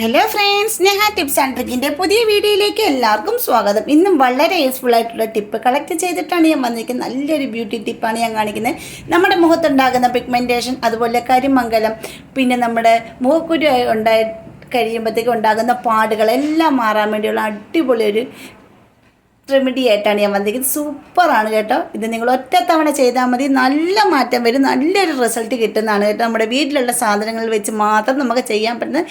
Hello friends Sneha tips and ട്രിക്കിന്റെ പുതിയ വീഡിയോയിലേക്ക് എല്ലാവർക്കും സ്വാഗതം. ഇന്നും വളരെ യൂസ്ഫുൾ ആയിട്ടുള്ള ടിപ്പ് കളക്ട് ചെയ്തിട്ടാണ് ഞാൻ വന്നിരിക്കുന്നത്. നല്ലൊരു ബ്യൂട്ടി ടിപ്പാണ് ഞാൻ കാണിക്കുന്നത്. നമ്മുടെ മുഖത്തുണ്ടാകുന്ന പിഗ്മെന്റേഷൻ അതുപോലെ കരിമംഗലം പിന്നെ നമ്മുടെ മുഖക്കുരു ഉണ്ടായി കഴിയുമ്പോഴത്തേക്കും ഉണ്ടാകുന്ന പാടുകളെല്ലാം മാറാൻ വേണ്ടിയുള്ള അടിപൊളി ഒരു റെമഡി ആയിട്ടാണ് ഞാൻ വന്നിരിക്കുന്നത്. സൂപ്പറാണ് കേട്ടോ. ഇത് നിങ്ങൾ ഒറ്റ തവണ ചെയ്താൽ മതി. നല്ല മാറ്റം വരും. നല്ലൊരു റിസൾട്ട് കിട്ടുന്നതാണ് കേട്ടോ. നമ്മുടെ വീട്ടിലുള്ള സാധനങ്ങൾ വെച്ച് മാത്രം നമുക്ക് ചെയ്യാൻ പറ്റുന്ന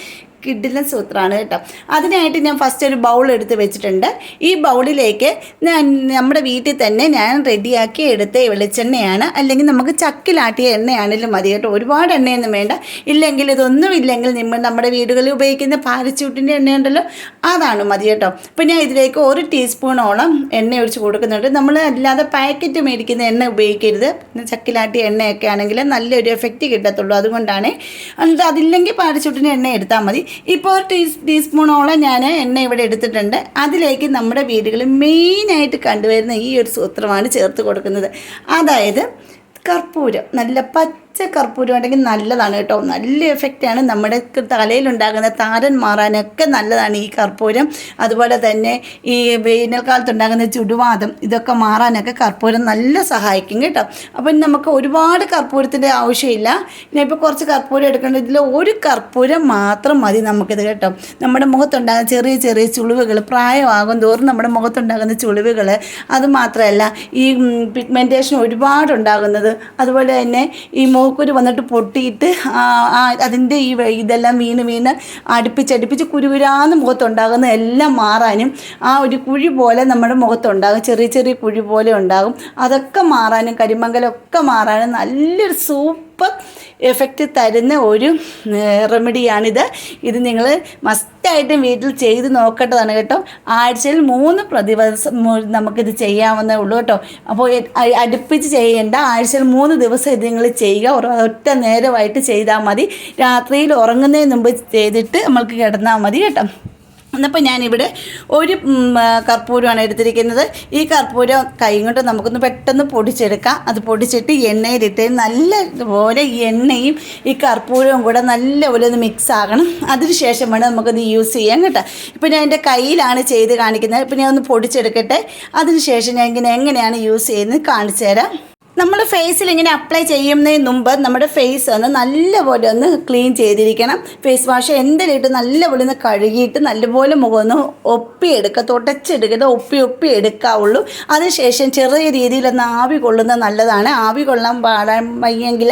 കിഡിലൻ സൂത്രമാണ് കേട്ടോ. അതിനായിട്ട് ഞാൻ ഫസ്റ്റ് ഒരു ബൗൾ എടുത്ത് വെച്ചിട്ടുണ്ട്. ഈ ബൗളിലേക്ക് ഞാൻ നമ്മുടെ വീട്ടിൽ തന്നെ ഞാൻ റെഡിയാക്കി എടുത്ത വെളിച്ചെണ്ണയാണ്. അല്ലെങ്കിൽ നമുക്ക് ചക്കിലാട്ടിയ എണ്ണയാണെങ്കിലും മതി കേട്ടോ. ഒരുപാട് എണ്ണയൊന്നും വേണ്ട. ഇല്ലെങ്കിൽ ഇതൊന്നും ഇല്ലെങ്കിൽ നമ്മൾ നമ്മുടെ വീടുകളിൽ ഉപയോഗിക്കുന്ന പാരച്ചൂട്ടിന്റെ എണ്ണയുണ്ടല്ലോ അതാണ് മതി കേട്ടോ. അപ്പോൾ ഞാൻ ഇതിലേക്ക് ഒരു ടീസ്പൂണോളം എണ്ണ ഒഴിച്ച് കൊടുക്കുന്നുണ്ട്. നമ്മൾ അല്ലാതെ പാക്കറ്റ് മേടിക്കുന്ന എണ്ണ ഉപയോഗിക്കരുത്. ചക്കിലാട്ടിയ എണ്ണയൊക്കെ ആണെങ്കിൽ നല്ലൊരു എഫക്റ്റ് കിട്ടത്തുള്ളൂ. അതുകൊണ്ടാണ്. അതില്ലെങ്കിൽ പാരച്ചൂട്ടിന്റെ എണ്ണ എടുത്താൽ മതി. ഇപ്പോൾ ഒരു ടീ ടീസ്പൂണോളം ഞാൻ എണ്ണ ഇവിടെ എടുത്തിട്ടുണ്ട്. അതിലേക്ക് നമ്മുടെ വീടുകളിൽ മെയിനായിട്ട് കണ്ടുവരുന്ന ഈ ഒരു സൂത്രമാണ് ചേർത്ത് കൊടുക്കുന്നത്. അതായത് കർപ്പൂരം നല്ല പച്ച കർപ്പൂരം ഉണ്ടെങ്കിൽ നല്ലതാണ് കേട്ടോ. നല്ല എഫക്റ്റാണ് നമ്മുടെ തലയിലുണ്ടാകുന്ന താരൻ മാറാനൊക്കെ നല്ലതാണ് ഈ കർപ്പൂരം. അതുപോലെ തന്നെ ഈ വേനൽക്കാലത്തുണ്ടാകുന്ന ചുടുവാദം ഇതൊക്കെ മാറാനൊക്കെ കർപ്പൂരം നല്ല സഹായിക്കും കേട്ടോ. അപ്പം നമുക്ക് ഒരുപാട് കർപ്പൂരത്തിന്റെ ആവശ്യമില്ല. പിന്നെ ഇപ്പോൾ കുറച്ച് കർപ്പൂരം എടുക്കേണ്ട ഇതിൽ ഒരു കർപ്പൂരം മാത്രം മതി നമുക്കിത് കേട്ടോ. നമ്മുടെ മുഖത്തുണ്ടാകുന്ന ചെറിയ ചെറിയ ചുളിവുകൾ പ്രായമാകും തോറും നമ്മുടെ മുഖത്തുണ്ടാകുന്ന ചുളിവുകൾ. അത് മാത്രമല്ല ഈ പിഗ്മെന്റേഷൻ ഒരുപാട് ഉണ്ടാകുന്നത് അതുപോലെ തന്നെ ഈ മൂക്കുരു വന്നിട്ട് പൊട്ടിയിട്ട് അതിന്റെ ഈ ഇതെല്ലാം വീണ് വീണ് അടുപ്പിച്ചടുപ്പിച്ച് കുരുകുരാന്ന് മുഖത്തുണ്ടാകുന്ന എല്ലാം മാറാനും ആ ഒരു കുഴി പോലെ നമ്മുടെ മുഖത്തുണ്ടാകും. ചെറിയ ചെറിയ കുഴി പോലെ ഉണ്ടാകും. അതൊക്കെ മാറാനും കരിമംഗലമൊക്കെ മാറാനും നല്ലൊരു സൂപ്പർ എഫക്റ്റ് തരുന്ന ഒരു റെമഡിയാണിത് ഇത് നിങ്ങൾ മസ്റ്റായിട്ടും വീട്ടിൽ ചെയ്ത് നോക്കേണ്ടതാണ് കേട്ടോ. ആഴ്ചയിൽ മൂന്ന് പ്രതിവസം നമുക്കിത് ചെയ്യാവുന്നേ ഉള്ളൂ കേട്ടോ. അപ്പോൾ അടുപ്പിച്ച് ചെയ്യേണ്ട ആഴ്ചയിൽ മൂന്ന് ദിവസം ഇത് നിങ്ങൾ ചെയ്യുക. ഒറ്റ നേരമായിട്ട് ചെയ്താൽ മതി. രാത്രിയിൽ ഉറങ്ങുന്നതിന് മുമ്പ് ചെയ്തിട്ട് നമ്മൾക്ക് കിടന്നാൽ മതി കേട്ടോ. എന്നപ്പോൾ ഞാനിവിടെ ഒരു കർപ്പൂരമാണ് എടുത്തിരിക്കുന്നത്. ഈ കർപ്പൂരം കൈ കൊണ്ട് നമുക്കൊന്ന് പെട്ടെന്ന് പൊടിച്ചെടുക്കാം. അത് പൊടിച്ചിട്ട് എണ്ണയിലിട്ട് നല്ലപോലെ ഈ എണ്ണയും ഈ കർപ്പൂരവും കൂടെ നല്ലപോലെ ഒന്ന് മിക്സ് ആകണം. അതിനുശേഷം വേണം നമുക്കൊന്ന് യൂസ് ചെയ്യാൻ കേട്ടോ. ഇപ്പോൾ ഞാൻ എന്റെ കയ്യിലാണ് ചെയ്ത് കാണിക്കുന്നത്. ഇപ്പോൾ ഞാൻ ഒന്ന് പൊടിച്ചെടുക്കട്ടെ. അതിനുശേഷം ഞാൻ ഇങ്ങനെ എങ്ങനെയാണ് യൂസ് ചെയ്യുന്നത് കാണിച്ചു തരാം. നമ്മൾ ഫേസിൽ ഇങ്ങനെ അപ്ലൈ ചെയ്യുന്നതിന് മുമ്പ് നമ്മുടെ ഫേസ് ഒന്ന് നല്ലപോലെ ഒന്ന് ക്ലീൻ ചെയ്തിരിക്കണം. ഫേസ് വാഷ് എന്തിലിട്ട് നല്ലപോലെ ഒന്ന് കഴുകിയിട്ട് നല്ലപോലെ മുഖം ഒന്ന് ഒപ്പിയെടുക്കുക തുടച്ചെടുക്കുക ഒപ്പി ഒപ്പി എടുക്കാവുള്ളൂ. അതിനുശേഷം ചെറിയ രീതിയിലൊന്ന് ആവി കൊള്ളുന്നത് നല്ലതാണ്. ആവി കൊള്ളാൻ പാടാൻ വയ്യെങ്കിൽ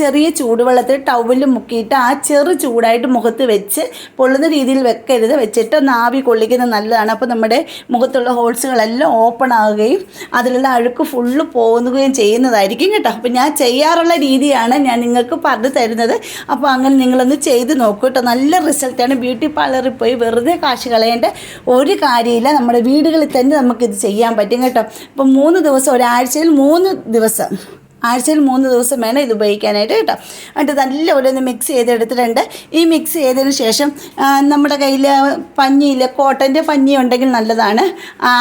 ചെറിയ ചൂടുവെള്ളത്തിൽ ടവലിൽ മുക്കിയിട്ട് ആ ചെറു ചൂടായിട്ട് മുഖത്ത് വെച്ച് പൊള്ളുന്ന രീതിയിൽ വെക്കരുത്. വെച്ചിട്ട് ഒന്ന് ആവി കൊള്ളിക്കുന്നത് നല്ലതാണ്. അപ്പോൾ നമ്മുടെ മുഖത്തുള്ള ഹോൾസുകളെല്ലാം ഓപ്പൺ ആവുകയും അതിലുള്ള അഴുക്ക് ഫുള്ള് പോകുകയും ചെയ്യുന്നതായിരിക്കും കേട്ടോ. അപ്പോൾ ഞാൻ ചെയ്യാറുള്ള രീതിയാണ് ഞാൻ നിങ്ങൾക്ക് പറഞ്ഞു തരുന്നത്. അപ്പോൾ അങ്ങനെ നിങ്ങളൊന്ന് ചെയ്ത് നോക്കൂ കേട്ടോ. നല്ല റിസൾട്ടാണ് ബ്യൂട്ടി പാർലറിൽ പോയി വെറുതെ കാശ് കളയേണ്ട ഒരു കാര്യമില്ല. നമ്മുടെ വീടുകളിൽ തന്നെ നമുക്കിത് ചെയ്യാൻ പറ്റും കേട്ടോ. അപ്പോൾ മൂന്ന് ദിവസം ഒരാഴ്ചയിൽ മൂന്ന് ദിവസം ആഴ്ചയിൽ മൂന്ന് ദിവസം വേണം ഇത് ഉപയോഗിക്കാനായിട്ട് കേട്ടോ. എന്നിട്ട് നല്ലപോലെ ഒന്ന് മിക്സ് ചെയ്തെടുത്തിട്ടുണ്ട്. ഈ മിക്സ് ചെയ്തതിന് ശേഷം നമ്മുടെ കയ്യിൽ പഞ്ഞിയില്ല കോട്ടന്റെ പഞ്ഞി ഉണ്ടെങ്കിൽ നല്ലതാണ്.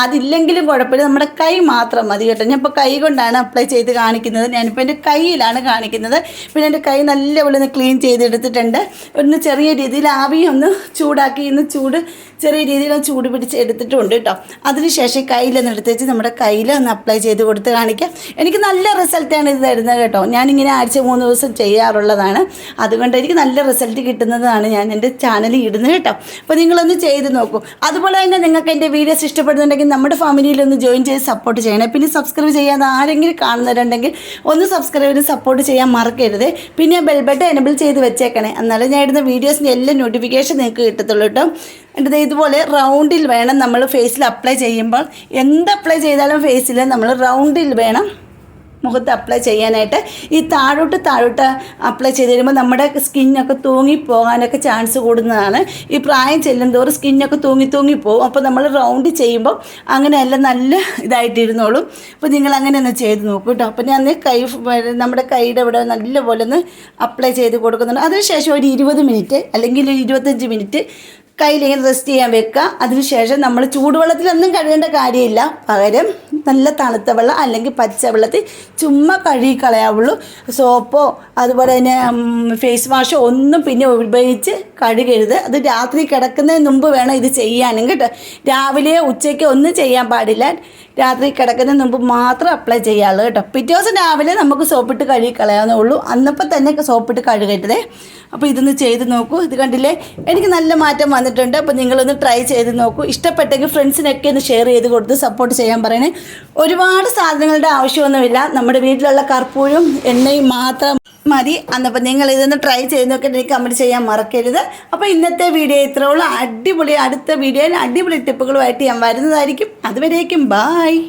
അതില്ലെങ്കിലും കുഴപ്പമില്ല. നമ്മുടെ കൈ മാത്രം മതി കേട്ടോ. ഞാൻ ഇപ്പോൾ കൈ കൊണ്ടാണ് അപ്ലൈ ചെയ്ത് കാണിക്കുന്നത്. ഞാനിപ്പോൾ എന്റെ കൈയിലാണ് കാണിക്കുന്നത്. പിന്നെ എന്റെ കൈ നല്ലപോലെ ഒന്ന് ക്ലീൻ ചെയ്തെടുത്തിട്ടുണ്ട്. ഒന്ന് ചെറിയ രീതിയിൽ ആവി ഒന്ന് ചൂടാക്കി ഇന്ന് ചൂട് ചെറിയ രീതിയിൽ ചൂട് പിടിച്ച് എടുത്തിട്ടുണ്ട് കേട്ടോ. അതിനുശേഷം കയ്യിലൊന്ന് എടുത്ത് വെച്ച് നമ്മുടെ കയ്യിൽ ഒന്ന് അപ്ലൈ ചെയ്ത് കൊടുത്ത് കാണിക്കാം. എനിക്ക് നല്ല റിസൾട്ടാണ് ഇത് തരുന്നത് കേട്ടോ. ഞാനിങ്ങനെ ആഴ്ച മൂന്ന് ദിവസം ചെയ്യാറുള്ളതാണ്. അതുകൊണ്ട് എനിക്ക് നല്ല റിസൾട്ട് കിട്ടുന്നതാണ് ഞാൻ എന്റെ ചാനലിൽ ഇടുന്നത് കേട്ടോ. അപ്പോൾ നിങ്ങളൊന്ന് ചെയ്ത് നോക്കൂ. അതുപോലെ തന്നെ നിങ്ങൾക്ക് എന്റെ വീഡിയോസ് ഇഷ്ടപ്പെടുന്നുണ്ടെങ്കിൽ നമ്മുടെ ഫാമിലിയിൽ ഒന്ന് ജോയിൻ ചെയ്ത് സപ്പോർട്ട് ചെയ്യണം. പിന്നെ സബ്സ്ക്രൈബ് ചെയ്യാതെ ആരെങ്കിലും കാണുന്നവരുണ്ടെങ്കിൽ ഒന്ന് സബ്സ്ക്രൈബ് ചെയ്ത് സപ്പോർട്ട് ചെയ്യാൻ മറക്കരുത്. പിന്നെ ബെൽ ബട്ടൺ എനബിൾ ചെയ്ത് വെച്ചേക്കണേ. എന്നാലും ഞാൻ ഇടുന്ന വീഡിയോസിന്റെ എല്ലാ നോട്ടിഫിക്കേഷൻ നിങ്ങൾക്ക് കിട്ടത്തുള്ളൂ കേട്ടോ. എന്നിട്ട് ഇതുപോലെ റൗണ്ടിൽ വേണം നമ്മൾ ഫേസിൽ അപ്ലൈ ചെയ്യുമ്പോൾ. എന്ത് അപ്ലൈ ചെയ്താലും ഫേസിൽ നമ്മൾ റൗണ്ടിൽ വേണം മുഖത്ത് അപ്ലൈ ചെയ്യാനായിട്ട് ഈ താഴോട്ട് താഴോട്ട് അപ്ലൈ ചെയ്ത് കഴിയുമ്പോൾ നമ്മുടെ സ്കിന്നൊക്കെ തൂങ്ങി പോകാനൊക്കെ ചാൻസ് കൂടുന്നതാണ്. ഈ പ്രായം ചെല്ലും തോറും സ്കിന്നൊക്കെ തൂങ്ങി തൂങ്ങി പോകും. അപ്പോൾ നമ്മൾ റൗണ്ട് ചെയ്യുമ്പോൾ അങ്ങനെയല്ല നല്ല ഇതായിട്ടിരുന്നോളും. അപ്പോൾ നിങ്ങൾ അങ്ങനെ ഒന്ന് ചെയ്ത് നോക്കൂ കേട്ടോ അപ്പോൾ ഞാൻ കൈ നമ്മുടെ കൈയുടെ ഇവിടെ നല്ലപോലെ ഒന്ന് അപ്ലൈ ചെയ്ത് കൊടുക്കുന്നുണ്ട്. അതിനുശേഷം ഒരു ഇരുപത് മിനിറ്റ് അല്ലെങ്കിൽ ഒരു ഇരുപത്തഞ്ച് മിനിറ്റ് കയ്യിലിങ്ങനെ റെസ്റ്റ് ചെയ്യാൻ വെക്കുക അതിനുശേഷം നമ്മൾ ചൂടുവെള്ളത്തിലൊന്നും കഴുകേണ്ട കാര്യമില്ല. പകരം നല്ല തണുത്ത വെള്ളം അല്ലെങ്കിൽ പച്ച വെള്ളത്തിൽ ചുമ്മാ കഴുകി കളയാവുള്ളൂ. സോപ്പോ അതുപോലെ തന്നെ ഫേസ് വാഷോ ഒന്നും പിന്നെ ഉപയോഗിച്ച് കഴുകരുത്. അത് രാത്രി കിടക്കുന്നതിന് മുമ്പ് വേണം ഇത് ചെയ്യാനും കേട്ടോ. രാവിലെ ഉച്ചയ്ക്ക് ഒന്നും ചെയ്യാൻ പാടില്ല. രാത്രി കിടക്കുന്നതിന് മുമ്പ് മാത്രം അപ്ലൈ ചെയ്യാവുള്ളൂ കേട്ടോ. പിറ്റേ ദിവസം രാവിലെ നമുക്ക് സോപ്പിട്ട് കഴുകി കളയാവുന്നേ ഉള്ളൂ. അന്നപ്പം തന്നെ സോപ്പിട്ട് കഴുകരുതേ. അപ്പോൾ ഇതൊന്ന് ചെയ്ത് നോക്കൂ. ഇത് കണ്ടില്ലേ? എനിക്ക് നല്ല മാറ്റം വന്നിട്ടുണ്ട്. അപ്പോൾ നിങ്ങളൊന്ന് ട്രൈ ചെയ്ത് നോക്കൂ. ഇഷ്ടപ്പെട്ടെങ്കിൽ ഫ്രണ്ട്സിനൊക്കെ ഒന്ന് ഷെയർ ചെയ്ത് കൊടുത്ത് സപ്പോർട്ട് ചെയ്യാൻ പറയണേ. ഒരുപാട് സാധനങ്ങളുടെ ആവശ്യമൊന്നുമില്ല. നമ്മുടെ വീട്ടിലുള്ള കർപ്പൂരും എണ്ണയും മാത്രം മതി. അന്നപ്പോൾ നിങ്ങൾ ഇതൊന്ന് ട്രൈ ചെയ്ത് നോക്കിയിട്ട് എനിക്ക് കമന്റ് ചെയ്യാൻ മറക്കരുത്. അപ്പോൾ ഇന്നത്തെ വീഡിയോ ഇത്രയുള്ള അടിപൊളി അടുത്ത വീഡിയോയിൽ അടിപൊളി ടിപ്പുകളുമായിട്ട് ഞാൻ വരുന്നതായിരിക്കും. അതുവരേക്കും ബായ്